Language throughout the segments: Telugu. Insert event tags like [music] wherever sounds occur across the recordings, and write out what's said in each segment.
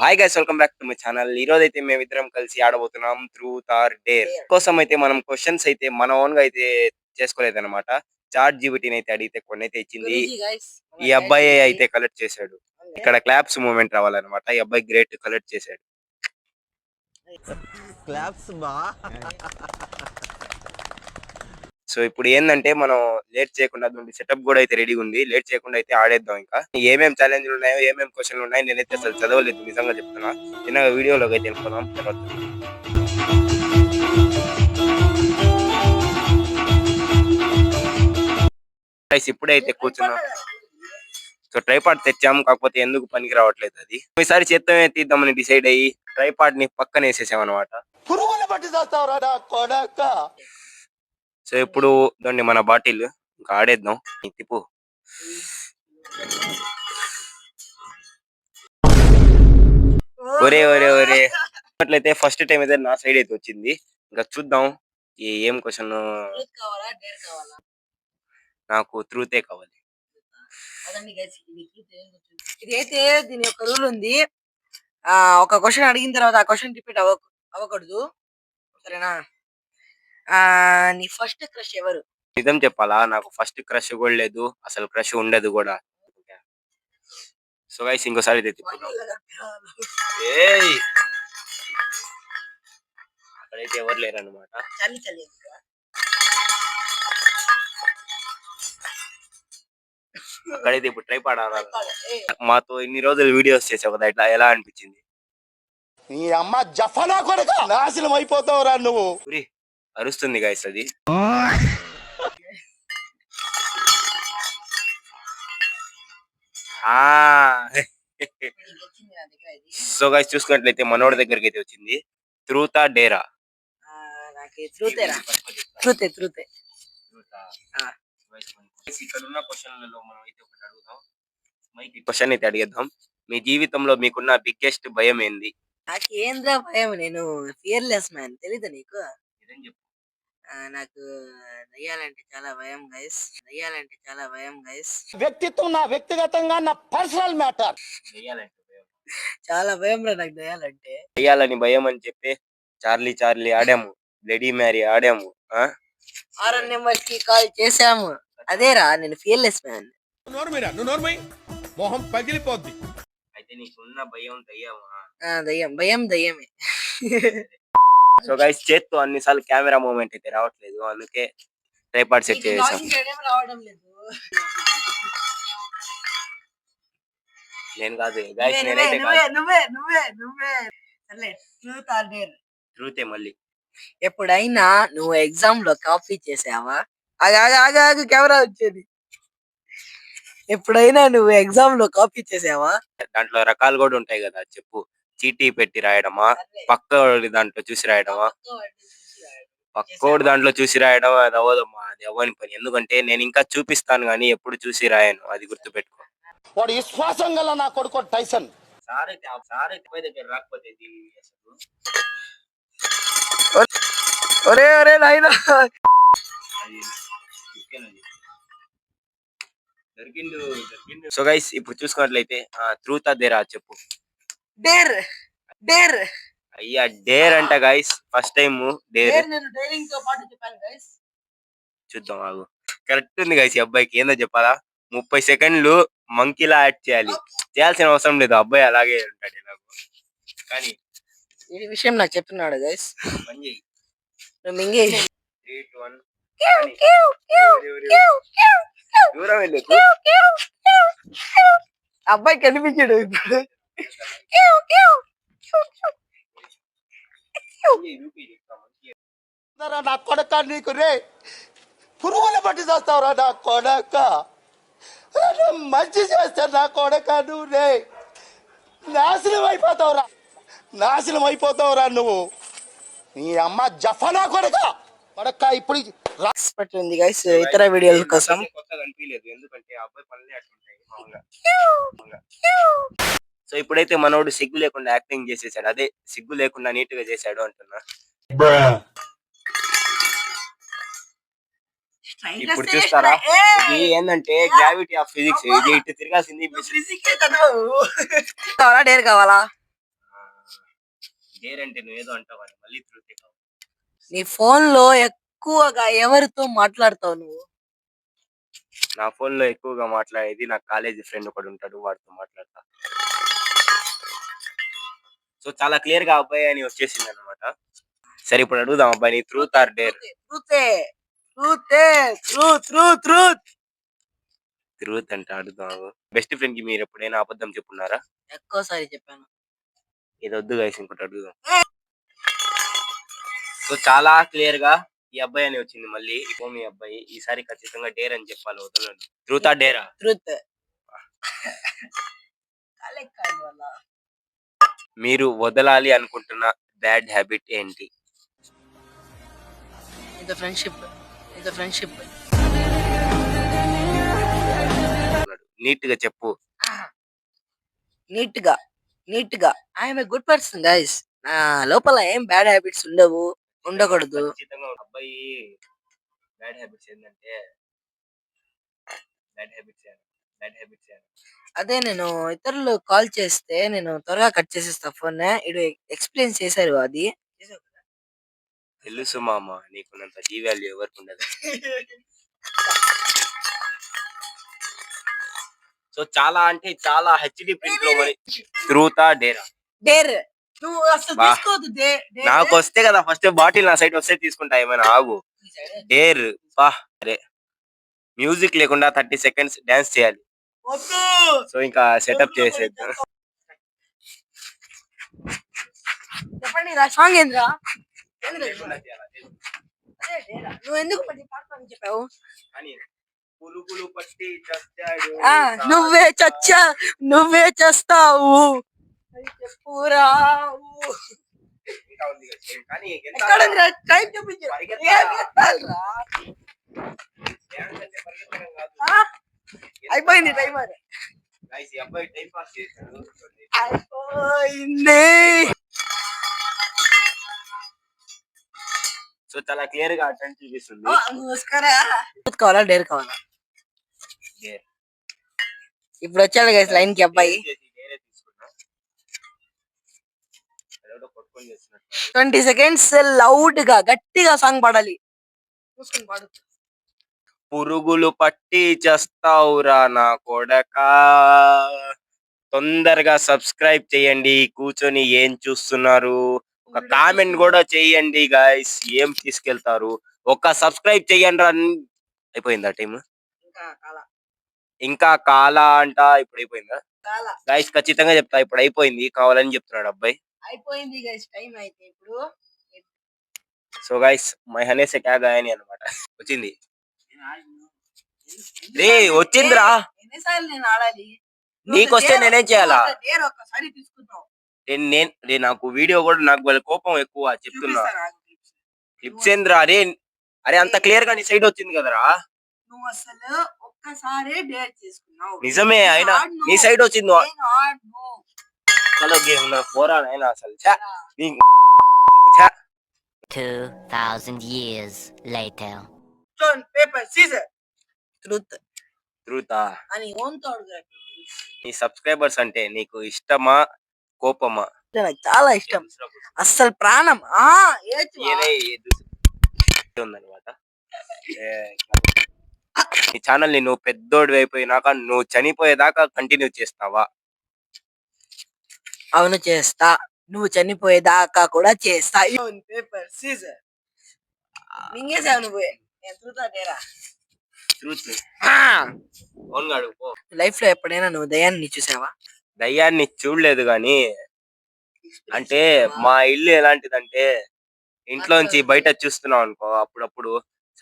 Hi guys welcome back to my channel ఈ రోజు అయితే మేమిద్దరం కలిసి ఆడబోతున్నాం ట్రూత్ ఆర్ డేర్ కోసం అయితే మనం క్వశ్చన్స్ అయితే మన ఓన్గా అయితే చేసుకోలేదన్నమాట. చాట్ జీబీటీని అయితే అడిగితే కొన్ని అయితే ఇచ్చింది ఈ అబ్బాయి అయితే కలెక్ట్ చేశాడు. ఇక్కడ క్లాప్స్ మూమెంట్ రావాలన్నమాట. ఈ అబ్బాయి గ్రేట్ కలెక్ట్ చేశాడు. క్లాప్స్ బా [laughs] [laughs] సో ఇప్పుడు ఏంటంటే మనం లేట్ చేయకుండా సెటప్ కూడా అయితే రెడీగా ఉంది. లేట్ చేయకుండా అయితే ఆడేద్దాం ఇంకా. ఏమేమి ఛాలెంజ్లు ఉన్నాయో ఏమేం క్వశ్చన్లు ఉన్నాయో నేనైతే అసలు చదవలేదు నిజంగా చెప్తున్నా. చిన్న వీడియోలోకి అయితే వెళ్ళిపోదాం తర్వాత ఇప్పుడే అయితే కూర్చున్నాం. సో ట్రైపాడ్ తెచ్చాము కాకపోతే ఎందుకు పనికి రావట్లేదు అది. ఈసారి చేత్తమే తీద్దామని డిసైడ్ అయ్యి ట్రైపాడ్ని పక్కన వేసేసాం అనమాట పురుగుల పట్టి చేస్తావురా నా కొడక సో ఇప్పుడు దాన్ని మన బాటిల్ ఇంకా ఆడేద్దాం. తిప్పు. ఒరే ఒరే ఒరే. అట్లయితే ఫస్ట్ టైం అయితే నా సైడ్ అయితే వచ్చింది. ఇంకా చూద్దాం. ఏం క్వశ్చన్? నాకు ట్రూతే కావాలి. ఇదైతే దీని యొక్క రూల్ ఉంది. ఆ ఒక క్వశ్చన్ అడిగిన తర్వాత ఆ క్వశ్చన్ రిపీట్ అవ్వ అవ్వకూడదు. సరేనా? నీ ఫస్ట్ క్రష్ ఎవరు? నిజం చెప్పాలా? నాకు ఫస్ట్ క్రష్ కూడా లేదు. అసలు క్రష్ ఉండదు కూడా. సో గైస్ ఇంకోసారి ఏయ్! అక్కడైతే ఎవరు లేరు అనమాట చలి చలి అక్కడైతే ఇప్పుడు ట్రై పడాలి మాతో ఇన్ని రోజులు వీడియోస్ చేసావు కదా ఇట్లా ఎలా అనిపించింది? నీ అమ్మ జఫనా కొడక నాశనం అయిపోతావురా నువ్వు. అరుస్తుంది గైస్ అది. సో గైస్ చూసుకున్నట్లయితే మనోడి దగ్గరికి అయితే వచ్చింది త్రూతా డేరా. ఇక్కడ ఉన్న క్వశ్చన్లలో మనం అయితే ఒకటి అడుగుదాం. క్వశ్చన్ అయితే అడిగేద్దాం. మీ జీవితంలో మీకున్న బిగ్గెస్ట్ భయం ఏంది? నాకు ఏంద్రా భయం? నేను ఫియర్లెస్ మ్యాన్ తెలీదా నీకు? నాకు దయ్యాలంటే చాలా భయం గైస్ దయ్యాలంటే చాలా భయం గైస్ వ్యక్తిత్వం నా వ్యక్తిగతంగా నా పర్సనల్ మ్యాటర్ చెయ్యాలంటే భయం. చాలా భయం రా నాకు దయ్యాలంటే. చెయ్యాలని భయం అని చెప్పి చార్లీ చార్లీ ఆడాము. బ్లడీ మ్యారీ ఆడాము ఆ? ఆరన్ నెంబర్కి కాల్ చేసాము అదేరా నేను ఫియర్లెస్ మ్యాన్ నోర్మిరా నువ్వు నోర్మై మొహం పగిలిపోద్ది. అయితే నీకున్న భయం దయ్యమా? దయ్యం భయం దయ్యమే. [laughs] సో గైస్ చేత్తో అన్నిసార్లు కెమెరా మూమెంట్ అయితే రావట్లేదు. అందుకే ట్రైపాడ్ సెట్ చేసాం రావడం లేదు. నేను కాదు గైస్ నేనైతే నువ్వే కాదు. నువ్వే నువ్వే నువ్వే. సర్లే ట్రూత్ మళ్ళీ. ఎప్పుడైనా నువ్వు ఎగ్జామ్లో కాపీ చేసావా? ఆగు, ఆగు, ఆగు, ఆగు, కెమెరా వచ్చేది. ఎప్పుడైనా నువ్వు ఎగ్జామ్లో కాపీ చేసావా? దాంట్లో రకాలు కూడా ఉంటాయి కదా చెప్పు. చీటీ పెట్టి రాయడమా? పక్క దాంట్లో చూసి రాయడమా? పక్కోడు దాంట్లో చూసి రాయడం అది అవ్వదమ్మా అది అవ్వని పని. ఎందుకంటే నేను ఇంకా చూపిస్తాను కానీ ఎప్పుడు చూసి రాయను అది గుర్తు పెట్టుకో వాడు విశ్వాసం గల నా కొడుకు టైసన్ సార్ అయితే సార్ అయితే దగ్గర రాకపోతే ఒరే ఒరే నాయనా. సో గైస్ ఇప్పుడు చూసుకున్నట్లయితే ట్రూత్ అదేరా చెప్పు. Dare dare. అయ్యా డేర్ అంట గైస్ ఫస్ట్ టైం డేర్. నేను డైరింగ్తో పాటు చెప్పాను గైస్ చూద్దాం ఆగు. కరెక్ట్ ఉంది గైస్ ఈ అబ్బాయికి ఏందో చెప్పాలా? ముప్పై సెకండ్లు మంకీలా యాడ్ చేయాలి. చేయాల్సిన అవసరం లేదు అబ్బాయి అలాగే ఉంటాడు ఎలాగో. కానీ ఈ విషయం నాకు చెప్తున్నాడు గైస్ మింగే దూరం వెళ్ళు అబ్బాయి కనిపించాడు ఇప్పుడు. నా కొడక నీకు రే పురుగుల పట్టి చేస్తావురా నా కొడక. మంచి చేస్తా నా కొడక నువ్వు. రే నాశనం అయిపోతావురా. నాశనం అయిపోతావురా నువ్వు. నీ అమ్మ జఫనా కొడక. కొడక ఇప్పుడు రా- ఎక్స్పెక్ట్ ఉంది గైస్ ఇతర వీడియోల కోసం. కొత్తగా అనిపించలేదు ఎందుకంటే అబ్బాయి పనులే అట్లుంటాయి. సో ఇప్పుడైతే మనోడు సిగ్గు లేకుండా యాక్టింగ్ చేసేసాడు. అదే సిగ్గు లేకుండా నీట్గా చేశాడు అంటున్నా. ఇప్పుడు చూస్తారా? ఇది ఏంటంటే గ్రావిటీ ఆఫ్ ఫిజిక్స్ ఇది ఇటు తిరగాల్సింది డేర్ కావాలా? డేర్ అంటే నువ్వేదో అంటావు మళ్ళీ కావు నీ ఫోన్లో ఎక్కువగా ఎవరితో మాట్లాడతావు నువ్వు? నా ఫోన్లో ఎక్కువగా మాట్లాడేది నా కాలేజీ ఫ్రెండ్ ఒకడు ఉంటాడు. వాడితో మాట్లాడతా. సో చాలా క్లియర్గా అబ్బాయి అని వచ్చేసింది అనమాట సరే ఇప్పుడు అడుగుదాం అబ్బాయి నీ ట్రూత్ ఆర్ డేర్ ట్రూతే ట్రూతే ట్రూత్ ట్రూత్ ట్రూత్ ట్రూత్ అంటే అడుగుదాం. బెస్ట్ ఫ్రెండ్కి మీరు ఎప్పుడైనా అబద్ధం చెప్పున్నారా? ఎక్కువసారి చెప్పాను. ఇది వద్దు గైస్ ఇంకోటి అడుగుదాం. సో చాలా క్లియర్గా ఈ అబ్బాయి అని వచ్చింది మళ్ళీ. ఇగో మీ అబ్బాయి ఈసారి ఖచ్చితంగా డేర్ అని చెప్పాలి వదలండి. ట్రూత్ ఆర్ డేరా ట్రూత్ మీరు వదలాలి అనుకుంటున్న బ్యాడ్ హ్యాబిట్ ఏంటి? ఇంత ఫ్రెండ్షిప్ ఇంత ఫ్రెండ్షిప్ నీట్గా చెప్పు. నీట్గా నీట్గా I'm a good person guys నా లోపల ఏం బ్యాడ్ హ్యాబిట్స్ ఉండవు ఉండకూడదు. ఖచ్చితంగా ఒక అబ్బాయి బ్యాడ్ హ్యాబిట్స్ ఏంటంటే బ్యాడ్ హ్యాబిట్స్ బ్యాడ్ హ్యాబిట్స్ అదే నేను ఇతరులు కాల్ చేస్తే నేను త్వరగా కట్ చేసేస్తా ఫోన్ ఇడు ఎక్స్ప్లెయిన్ చేశారు అది. తెలుసు మామ నీకున్నంత జీ వాల్యూ ఎవరికి ఉండదు. సో చాలా అంటే చాలా హెచ్డి ప్రింట్లో మరి ట్రూతా డేరా. డేర్. నువ్వు అసలు బా. తీసుకోవద్దు దే- dare. నాకు వస్తే కదా ఫస్ట్ బాటిల్ నా సైడ్ వస్తే తీసుకుంటా ఏమైనా ఆగు. డేర్. బా. అరే మ్యూజిక్ లేకుండా థర్టీ సెకండ్స్ డాన్స్ చేయాలి. సో ఇంకా సెటప్ చేసేద్దాం. చెప్పండి సాంగ్ ఏంద్రా? నువ్వు ఎందుకు చెప్పావు? పట్టి చచ్చాడు. నువ్వే చచ్చా నువ్వే చేస్తావు. చెప్పురావు? టైం కాదు. అయిపోయింది టైం అయిపోయింది. సో చాలా క్లియర్గా అటెండ్ చూపిస్తుంది. కావాలా డేర్ కావాలా. ఇప్పుడు వచ్చాడు గైస్ లైన్కి అబ్బాయి. ట్వంటీ సెకండ్స్ లౌడ్గా గట్టిగా సాంగ్ పాడాలి. చూసుకొని పాడు. పురుగులు పట్టి చేస్తావురా నా కొడకా. తొందరగా సబ్స్క్రైబ్ చేయండి. కూర్చొని ఏం చూస్తున్నారు? ఒక కామెంట్ కూడా చేయండి గాయస్. ఏం తీసుకెళ్తారు? ఒక సబ్స్క్రైబ్ చేయండి రా. అయిపోయిందా టైం ఇంకా కాల. అంట. ఇప్పుడు అయిపోయిందా? గాయస్ ఖచ్చితంగా చెప్తా. ఇప్పుడు అయిపోయింది. కావాలని చెప్తున్నాడు అబ్బాయి. అయిపోయింది గైస్ టైం అయితే ఇప్పుడు. సో గాయస్ మై హనేసే క్యా గాయని అనమాట వచ్చింది. రే వచ్చిందిరా ఎన్నిసార్లు నేను ఆడాలి నీకొస్తే నేనేం చేయాలా డేర్ ఒక్కసారి తీసుకుంటావు నేను నాకు వీడియో కూడా నాకు వాళ్ళ కోపం ఎక్కువ చెప్తున్నా చూపిస్తా నాకు clips. లిప్స్ ఏంద్రా అరే అరే అంత క్లియర్గా నీ సైడ్ వచ్చింది కదరా నువ్వు అసలు ఒక్కసారే డేర్ చేసుకున్నావు నిజమే అయినా. నీ సైడ్ వచ్చింది. చలో గేమ్ నా పోరా అయినా అసలు ఛా. 2,000 years later. Stone, paper, scissors. Truth. ట్రూతా అని ఓన్ తోడు నీ సబ్స్క్రైబర్స్ అంటే నీకు ఇష్టమా కోపమా? నాకు చాలా ఇష్టం. అస్సలు ప్రాణం. ఆ ఈయనే ఉందనమాట ఈ ఛానల్ని నువ్వు పెద్దోడు అయిపోయినాక నువ్వు చనిపోయేదాకా కంటిన్యూ చేస్తావా? అవును చేస్తా. నువ్వు చనిపోయేదాకా కూడా చేస్తా. పేపర్ సీజర్ మింగేసావు నువ్వు. లైఫ్లో ఎప్పుడైనా నువ్వు దయాన్ని చూసావా? దయ్యాన్ని చూడలేదు గాని అంటే మా ఇల్లు ఎలాంటిదంటే ఇంట్లోంచి బయట చూస్తున్నాం అనుకో అప్పుడప్పుడు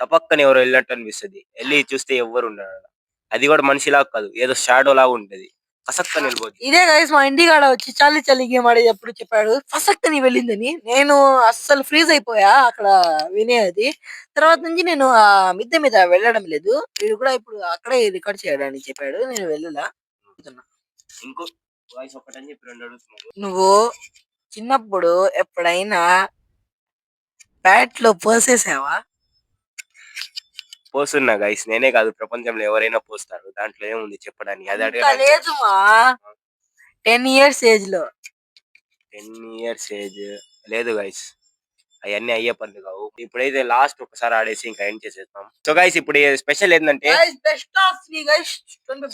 సపక్కన ఎవరో వెళ్ళినట్టు అనిపిస్తుంది. వెళ్ళి చూస్తే ఎవ్వరు ఉండరు. అది కూడా మనిషిలా కాదు ఏదో షాడో లాగా ఉంటది. కసక్క నిలబోద్ది ఇదే గైస్ మా ఇంటి కాడ వచ్చి చల్లి చల్లి గేమ్ ఆడేటప్పుడు చెప్పాడు. ఫస్ట్ నీ వెళ్ళిందని. నేను అస్సలు ఫ్రీజ్ అయిపోయా అక్కడ వినేది. తర్వాత నుంచి నేను ఆ మిద్దె మీద వెళ్ళడం లేదు. వీడు కూడా ఇప్పుడు అక్కడే రికార్డ్ చేయడానికి చెప్పాడు. నేను వెళ్ళలా. ఇంకో వాయిస్ ఒకటని చెప్పి రెండు అడుగుతున్నాడు నువ్వు చిన్నప్పుడు ఎప్పుడైనా బ్యాట్లో పోసేసావా పోస్తున్నా గైస్ నేనే కాదు ప్రపంచంలో ఎవరైనా పోస్తారు. దాంట్లో ఏముంది చెప్పడానికి? అది అంత అడగడానికి లేదు మా. టెన్ ఇయర్స్ ఏజ్లో. టెన్ ఇయర్స్ ఏజ్ లేదు గైస్ అవన్నీ అయ్యే పనులు కావు. ఇప్పుడైతే లాస్ట్ ఒకసారి ఆడేసి ఇంకా ఎండ్ చేసేస్తాం సో గైస్ ఇప్పుడు స్పెషల్ ఏంటంటే guys best of three guys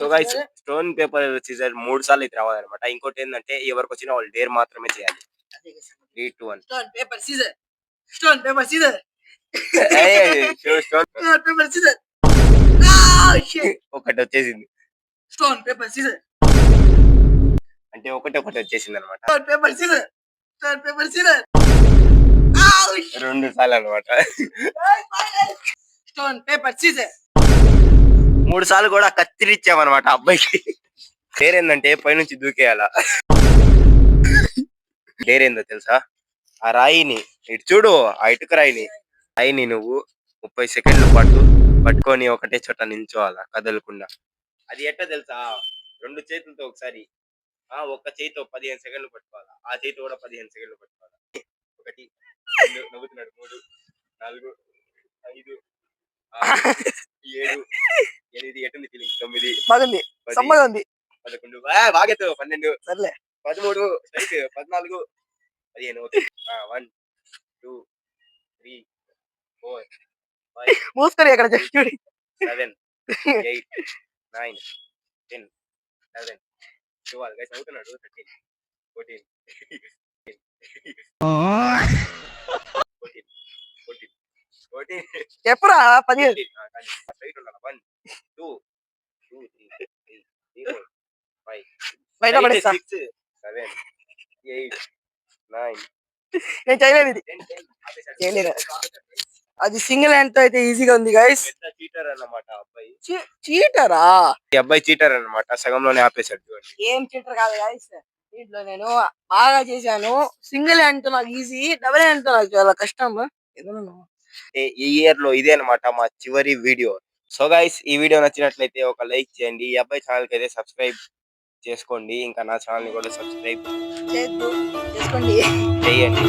so guys stone paper scissor మూడు సార్లు అయితే రావాలన్నమాట. ఇంకోటి ఏంటంటే ఎవరికి వచ్చినా వాళ్ళు డేర్ మాత్రమే చేయాలి. Three two one stone paper scissor stone paper scissor [laughs] paper scissor. ఒకటి వచ్చేసింది. Stone paper scissor. అంటే ఒకటి ఒకటి వచ్చేసింది అనమాట stone paper scissor. Stone paper scissor. రెండు సార్లు అనమాట స్టోన్ పేపర్ సీజర్. మూడు సార్లు కూడా కత్తిరిచ్చామన్నమాట అబ్బాయికి. పేరేందంటే పైనుంచి దూకేయాలా. [laughs] పేరేందో తెలుసా? ఆ రాయిని ఇటు చూడు ఆ ఇటుక రాయిని. రాయిని నువ్వు ముప్పై సెకండ్ల పాటు పట్టుకొని ఒకటే చోట నిల్చోవాలా కదలకుండా. అది ఎట్టా తెలుసా? రెండు చేతులతో ఒకసారి. ఆ ఒక్క చేతితో పదిహేను సెకండ్లు పట్టుకోవాలా? ఆ చేతి కూడా పదిహేను సెకండ్లు పట్టుకోవాలా? ఒకటి రెండు, నవ్వుతున్నాడు మూడు నాలుగు ఐదు ఏడు ఎనిమిది ఎనిమిది ఫీలింగ్ తొమ్మిది బాగుంది పది, సమ్మగా ఉంది. పదకొండు. బాగెత్తు. పన్నెండు. సర్లే. పదమూడు. పద్నాలుగు. పదిహేను. వన్ టూ త్రీ మూసుకొని అక్కడ చూడి seven eight [laughs] nine ten eleven twelve. Guys అవుతున్నాడు థర్టీన్ ఫోర్టీన్ చెప్పురా పదిహేను one two two three three three four five బయట పడేస్తా. సెవెన్ ఎయిట్ నైన్ నేను చేయలేదు ఇది. చేయలేదా? అది సింగిల్ హ్యాండ్తో అయితే ఈజీగా ఉంది గైస్ చీటర్ అన్నమాట అబ్బాయి. చీటరా ఈ అబ్బాయి చీటర్ అన్నమాట సగంలోనే ఆపేశాడు చూడండి. ఏం చీటర్ కాదు గైస్ దీంట్లో నేను బాగా చేశాను. సింగిల్ హ్యాండ్తో నాకు ఈజీ డబుల్ హ్యాండ్తో నాకు చాలా కష్టం. ఈ ఇయర్లో ఇదే అన్నమాట మా చివరి వీడియో. సో గైస్ ఈ వీడియో నచ్చినట్లయితే ఒక లైక్ చేయండి. ఈ అబ్బాయి ఛానల్కి అయితే సబ్స్క్రైబ్ చేసుకోండి. ఇంకా నా ఛానల్ని కూడా సబ్స్క్రైబ్ చేసుకోండి. చేయండి.